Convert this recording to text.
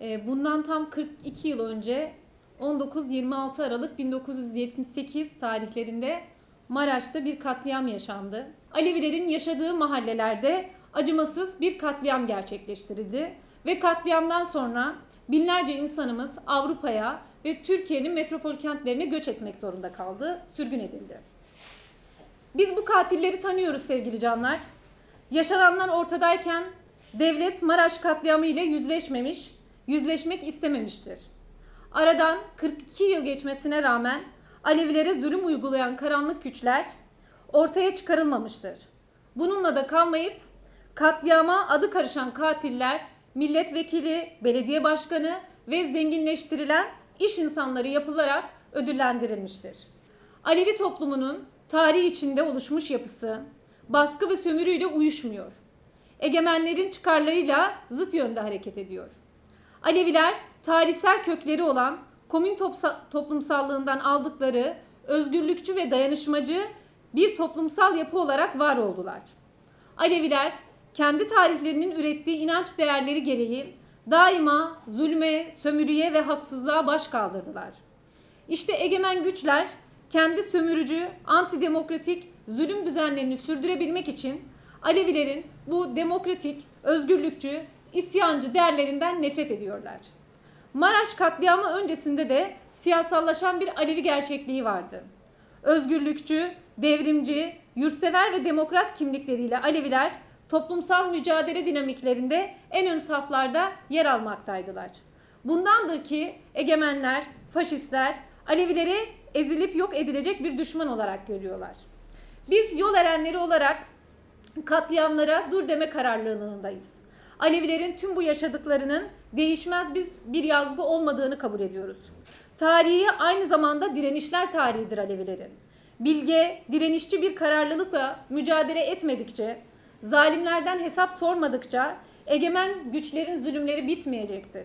E, Bundan tam 42 yıl önce 19-26 Aralık 1978 tarihlerinde Maraş'ta bir katliam yaşandı. Alevilerin yaşadığı mahallelerde acımasız bir katliam gerçekleştirildi ve katliamdan sonra binlerce insanımız Avrupa'ya ve Türkiye'nin metropol kentlerine göç etmek zorunda kaldı, sürgün edildi. Biz bu katilleri tanıyoruz sevgili canlar. Yaşananlar ortadayken devlet Maraş katliamı ile yüzleşmemiş, yüzleşmek istememiştir. Aradan 42 yıl geçmesine rağmen Alevilere zulüm uygulayan karanlık güçler ortaya çıkarılmamıştır. Bununla da kalmayıp katliama adı karışan katiller milletvekili, belediye başkanı ve zenginleştirilen iş insanları yapılarak ödüllendirilmiştir. Alevi toplumunun tarih içinde oluşmuş yapısı baskı ve sömürüyle uyuşmuyor. Egemenlerin çıkarlarıyla zıt yönde hareket ediyor. Aleviler tarihsel kökleri olan komün toplumsallığından aldıkları özgürlükçü ve dayanışmacı bir toplumsal yapı olarak var oldular. Aleviler kendi tarihlerinin ürettiği inanç değerleri gereği daima zulme, sömürüye ve haksızlığa baş kaldırdılar. İşte egemen güçler kendi sömürücü, antidemokratik zulüm düzenlerini sürdürebilmek için Alevilerin bu demokratik, özgürlükçü, isyancı değerlerinden nefret ediyorlar. Maraş katliamı öncesinde de siyasallaşan bir Alevi gerçekliği vardı. Özgürlükçü, devrimci, yurtsever ve demokrat kimlikleriyle Aleviler toplumsal mücadele dinamiklerinde en ön saflarda yer almaktaydılar. Bundandır ki egemenler, faşistler Alevileri ezilip yok edilecek bir düşman olarak görüyorlar. Biz yol erenleri olarak katliamlara dur deme kararlılığındayız. Alevilerin tüm bu yaşadıklarının değişmez biz bir yazgı olmadığını kabul ediyoruz. Tarihi aynı zamanda direnişler tarihidir Alevilerin. Bilge, direnişçi bir kararlılıkla mücadele etmedikçe, zalimlerden hesap sormadıkça egemen güçlerin zulümleri bitmeyecektir.